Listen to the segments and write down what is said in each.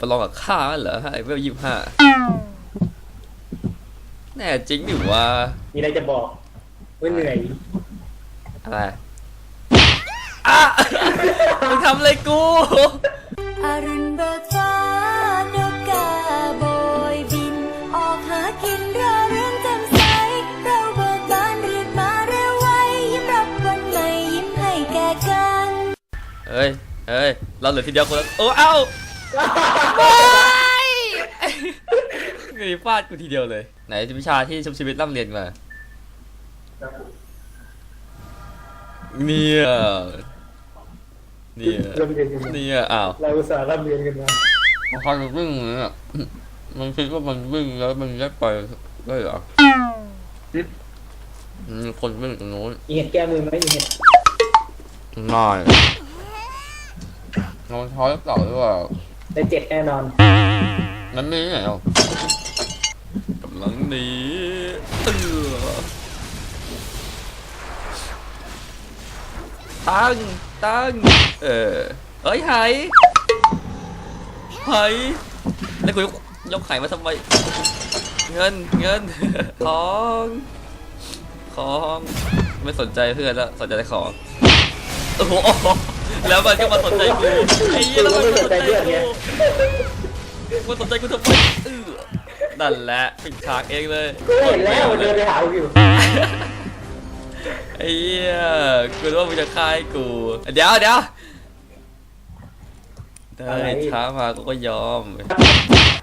ประลองกับข้าเหรอไอ้เวลยี่ห้าแน่จริงดิวะมีอะไรจะบอกว่าเหนื่อยอะไรอะมึงทำอะไรกูอรุณเบิกฟ้านกกาโบยบิน ออกหากินรอเรื่องแจ่มใส เราเบิกบานรีบมาเร็วไวยิ้มรับวันใหม่ยิ้มให้แก่กันเฮ้ยเฮ้ยเราเหลือทีเดียวคนละโอ้เอ้า ไปไงฟาดกูทีเดียวเลย ไหนวิชาที่ชุบชีวิตร่ำเรียนมาเนี่ยเนี่ยเริ่มเรียนกันมาเนี่ยอ้าวเราอุตส่าห์ร่ำเรียนกันมามันคอยมันวิ่งเนี่ย มันคิดว่ามันวิ่งแล้วมันได้ไปได้เหรอคนวิ่งตรงโน้นมีเห็ดแก้มือไหมมีเห็ดง่ายนอนท้อยเก่าหรือเปล่า ได้เจ็ดแน่นอน นั้นนี่ไงเอากำลังหนีเออตั้งตั้งเออเอ้ยไหายไหายแล้วกูยกยกไข่มาทำไม เงินเงินทองของ ไม่สนใจเพื่อนแล้ว สนใจแต่ของ โอ้โห แล้วมันก็มาสนใจกูไอ้เหี้ยแล้วมันก็มาสนใจกูมันสนใจกูทำไมเออนั่นแหละปิดฉากเองเลยกูเห็นแล้วมันเดินไปหากูอยู่ไอ้เหี้ยกูรู้ว่ามึงจะฆ่าให้กู เดี๋ยวเดี๋ยวได้ช้ามากูก็ยอม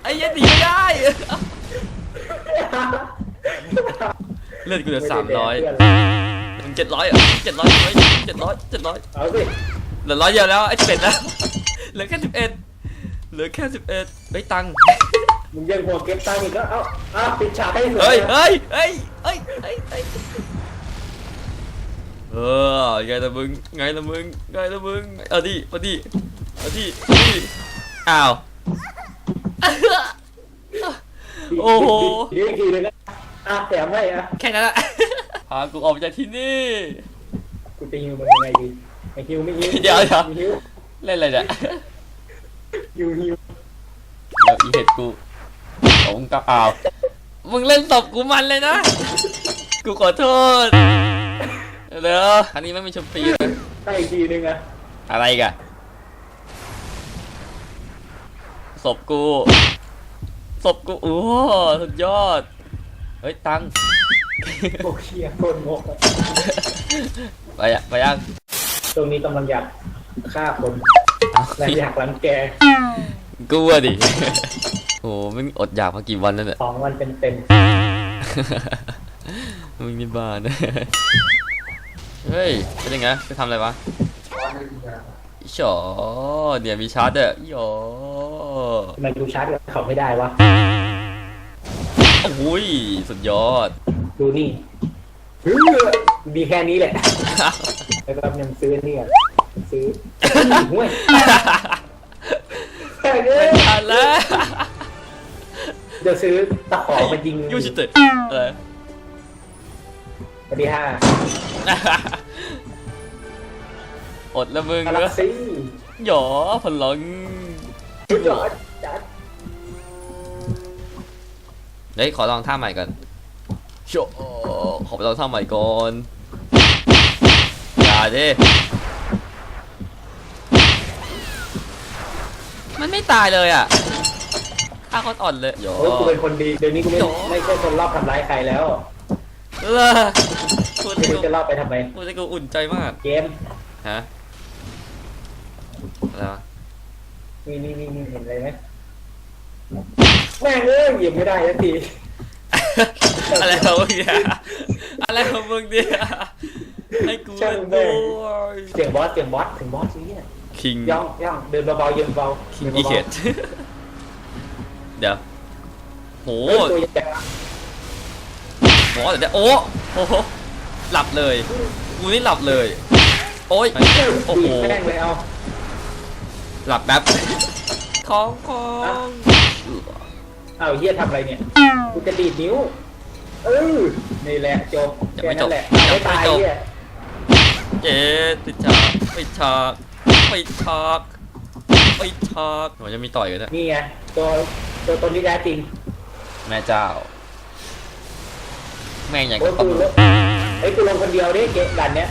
ไอ้เหี้ยันหนีไม่ได้ เลือดกูเหลือสามร้อยมึงเจ็ดร้อยอะเจ็ดร้อยเจ็ดร้อยเจ็ดร้อยเอาสิ เหลือร้อยเดียวแล้วไอ้สิบเอ็ดแล้วเหลือแค่สิบเอ็ดเหลือแค่สิบเอ็ดไอ้ยตังค์มึงยังหัวเก็บตังค์อีกก็เอาเอาปิดฉากให้สวยเฮ้ยเฮ้ยเฮ้ยเฮ้ยเฮ้ยเฮ้ยเออไงละมึงไงละมึงไงละมึงเอาดิมาดิมาดิมาดิอ้าว โอ้โหดีอีกทีนึงนะอะแถมให้อะแค่นั้นแหละ พากูออกไปจากที่นี่ กูจะฮิวมันยังไงดีไอฮิวไม่ฮิวเดี๋ยวเดี๋ยว ฮิวเล่นอะไรเนี่ยฮิวฮิวแล้วอีเห็ดกูของกับอ้าว มึงเล่นตบกูมันเลยนะ กูขอโทษเดี๋ยวอันนี้ไม่มีชมปีนะได้อีกทีนึงอะอะไรอีกันศพกูศพกู โอ้โหสุดยอด เฮ้ย ตังค์ โอ้เชี่ยโคตรงกอะ ไปอะไปยัง ตรงนี้กำลังอยากฆ่าคนและอยากรังแกกูอะดิ โอ้มึงอดอยากมากี่วันแล้วเนี่ยสองวันเป็นเต็มมึงนี่บ้านะเฮ้ย เป็นยังไงไปทำอะไรวะอีฉอเนี่ยมีชาร์จด้วยอีอ๋อทำไมดูชาร์จกับเขาไม่ได้วะโอ้ยสุดยอด ดูนี่เฮ้ยมีแค่นี้แหละ แล้วก็ยังซื้อนี่อะซื้อห่วยแค่นี้ไม่ทันแล้วจะซื้อตะขอมายิงยูชิเตะอะไรปฏิห้าอดแล้วมึงกาแล็เนกอะซี่หยอพลังจอดจัดเฮ้ยขอลองท่าใหม่ก่อนโชว์ขอไปลองท่าใหม่ก่อนอย่า ดิ มันไม่ตายเลยอะท่าโคตรอ่อนเลยหยอโอ้ยกูเป็นคนดี เดี๋ยวนี้กูไม่โถ่ไม่ใช่คนรอบทำร้ายใครแล้วเออพูดไม่ให้รู้กูจะรอบไปทำไมพูดให้กูอุ่นใจมาก เกม ฮะ อะไรวะนี่นี่นี่นี่เห็นอะไรไหมแม่งเอ้ยเหยียบไม่ได้สักที อะไรของมึงเนี่ยอะไรของมึงเนี่ย ให้กูช่าเล่งนแม่ด้งวยเสียงบอสเสียงบอสถึงบอสนี่เนี่ยคิงย่องย่องเดินเบาๆเดินเบาคิงดินอีบาๆเขตเดี๋ยวโหเฮ้ยตัวใหญ่หมอเดี๋ยวโอ้โอ้โหหลับเลยกูนี่หลับเลย โอ้ยโอ้โหบีบแม่งเลยเอาหลับแป๊บของของเอาเฮียทำอะไรเนี่ยกูจะดีดนิ้วเออนี่แหละจบแค่นั้นแหละไม่ตายเฮีย เจ๊ปิดฉากปิดฉากปิดฉากไอ้ชากมันจะมีต่อยกันนะนี่ไงตัวตัวตนที่แท้จริงแม่เจ้า แม่งอย่างโอ้กับกูไอ้ยกูลงคนเดียวดิเกมดันเนี้ย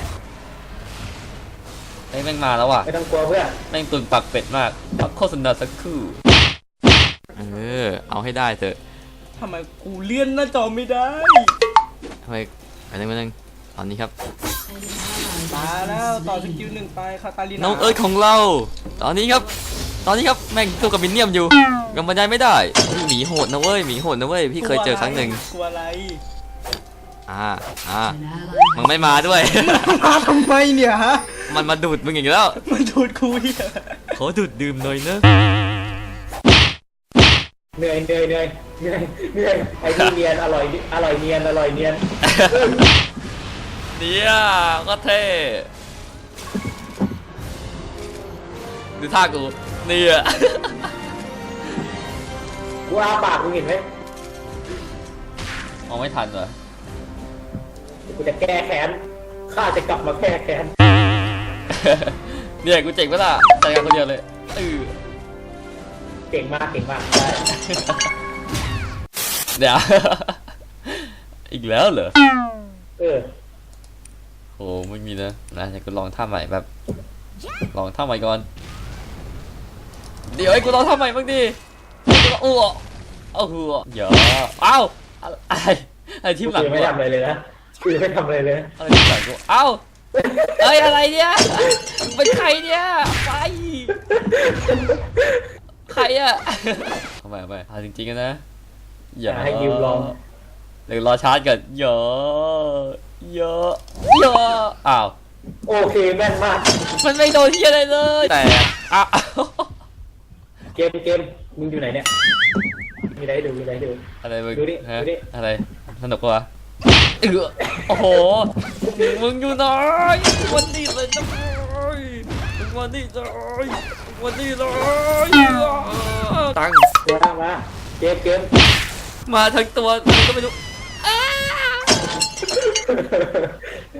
ไอ้ยแม่งมาแล้วว่ะไม่ต้องกลัวเพื่อนแม่งตุนปักเป็ดมากพักโฆษณาสักครู่เออ เอาให้ได้เถอะทำไมกูเลื่อนหน้าจอไม่ได้ทำไมอันนึงอันนึง ตอนนี้ครับมาแล้วต่อสกิลหนึ่งไปคาตาลินาน้องเอิร์ธของเรา ตอนนี้ครับ ตอนนี้ครับแม่งสู้กับมินเนี่ยมอยู่ยังบรรยายไม่ได้เฮ้ยหมีโหดนะเว้ยหมีโหดนะเว้ยพี่เคยเจอครั้งหนึ่งกลัวอะไรอ่าอ่ามึงไม่มาด้วยมาทำไมเนี่ยฮะมันมาดูดมึงอย่างนี้แล้วมันดูดคุยขอดูดดื่มหน่อยนะเหนื่อยเหนื่อยเหนื่อยเหนื่อยเหนื่อยไอ้นี่เนียนอร่อยดิอร่อยเนียนอร่อยเนียน เนี่ยก็เท่ดูท่ากูเนี่ยกูอาปากมึงเห็นไหมมองไม่ทันเหรอกูจะแก้แค้นข้าจะกลับมาแก้แค้นเนี่ยกูเจ๋งปะล่ะจัดการคนเดียวเลยเออเก่งมากเก่งมากได้เดี๋ยวอีกแล้วเหรอเออ โอ้ไม่มีนะนะเดี๋ยวกูลองท่าใหม่แบบ ลองท่าใหม่ก่อน เดี๋ยวให้กูลองท่าใหม่บ้างดิโอ้โหโอ้โหเดี๋ยวเอ้าอะไรอะไรที่กูหลังยังกูไม่อะทำอะไรเลยนะกูยังไม่ทำอะไรเลยอะไรที่หลังกูเอ้าเอ้ยอะไรเนี่ยมึงเป็นใครเนี่ยไปใครอะทำไมทำไมเอาจริงๆอะนะอย่าให้ยืมลองเดี๋ยวรอชาร์จก่อนเยอะ เยอะเยอะอ้าว โอเคแม่นมาก มันไม่โดนที่อะไรเลย แต่อ้าวเกมเกมมึงอยู่ไหนเนี่ย มีอะไรให้ดูมีอะไรให้ดู อะไรมึงดูดิฮะดูดิ อะไรสนุกปะวะเออโอ้โห มึงอยู่ไหนวันนี้เลยนะเว้ยมึงวันนี้เลยมึงวันนี้เลยตังค์มามาเกมเกมมาทั้งตัวมึงก็ไม่รู้อ้า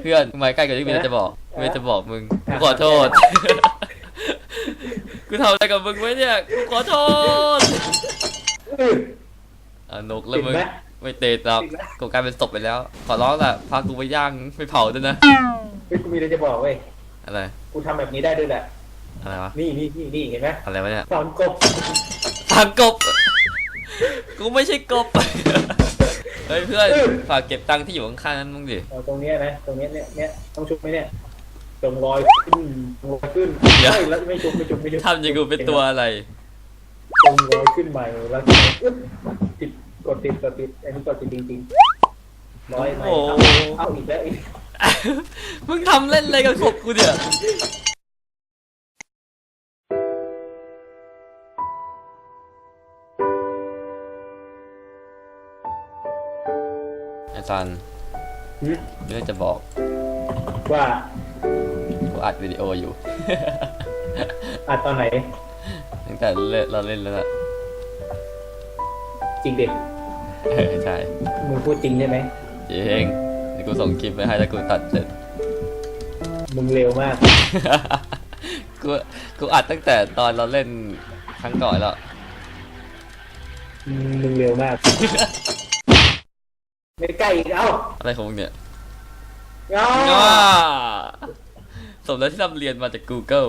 เพื่อนมึงมาใกล้กว่าที่มีอะไรจะบอกมีอะไรจะบอกมึงกูขอโทษ กูทำอะไรกับมึงไว้เนี่ย กูขอโทษอื้ออะนกแล้วมึงติดไหมไม่เตะหรอกติดไหมกูกลายเป็นศพไปแล้ว ขอร้องแหละพากูไปย่างไปเผาด้วยนะ เฮ้ยกูมีอะไรจะบอกเว้ย อะไร กูทำแบบนี้ได้ด้วยแหละ อะไรวะ นี่นี่นี่นี่เห็นไหมอะไรวะเนี่ย สอนกบ ทางกบ กูไม่ใช่กบ เฮ้ยเพื่อนฝากเก็บตังค์ที่อยู่ข้างๆนั้นมึงดิเอาตรงเนี้ยนะ ตรงเนี้ยเนี่ยเนี่ยต้องชุบไหมเนี่ยตรงรอยขึ้นตรงรอยขึ้นเดี๋ยวเฮ้ยแล้วไม่ชุบไม่ชุบไม่ชุบทำอย่างกูเป็นตัวอะไรตรงรอยขึ้นใหม่แล้วก็อึ๊บติดกดติดกดติดอันนี้กดติดจริงๆร้อยไหมโอ้เอาเอาอีกแล้วอีกมึงทำเล่นอะไรกับศพกูเนี่ยอาจารย์หืมเรื่องจะบอกว่ากูอัดวิดีโออยู่ อัดตอนไหน ตั้งแต่เล่นเราเล่นแล้วนะจริงเด็กเออใช่มึงพูดจริงใช่ไหมจริงเดี๋ยวกูส่งคลิปไปให้แล้วกูตัดเสร็จ มึงเร็วมาก กูกูอัดตั้งแต่ตอนเราเล่นครั้งก่อนแล้ว มึงเร็วมาก ไม่ใกล้อีกเอ้าอะไรของมึงเนี่ยเอ้าง้าสมแล้วที่เราเรียนมาจาก Google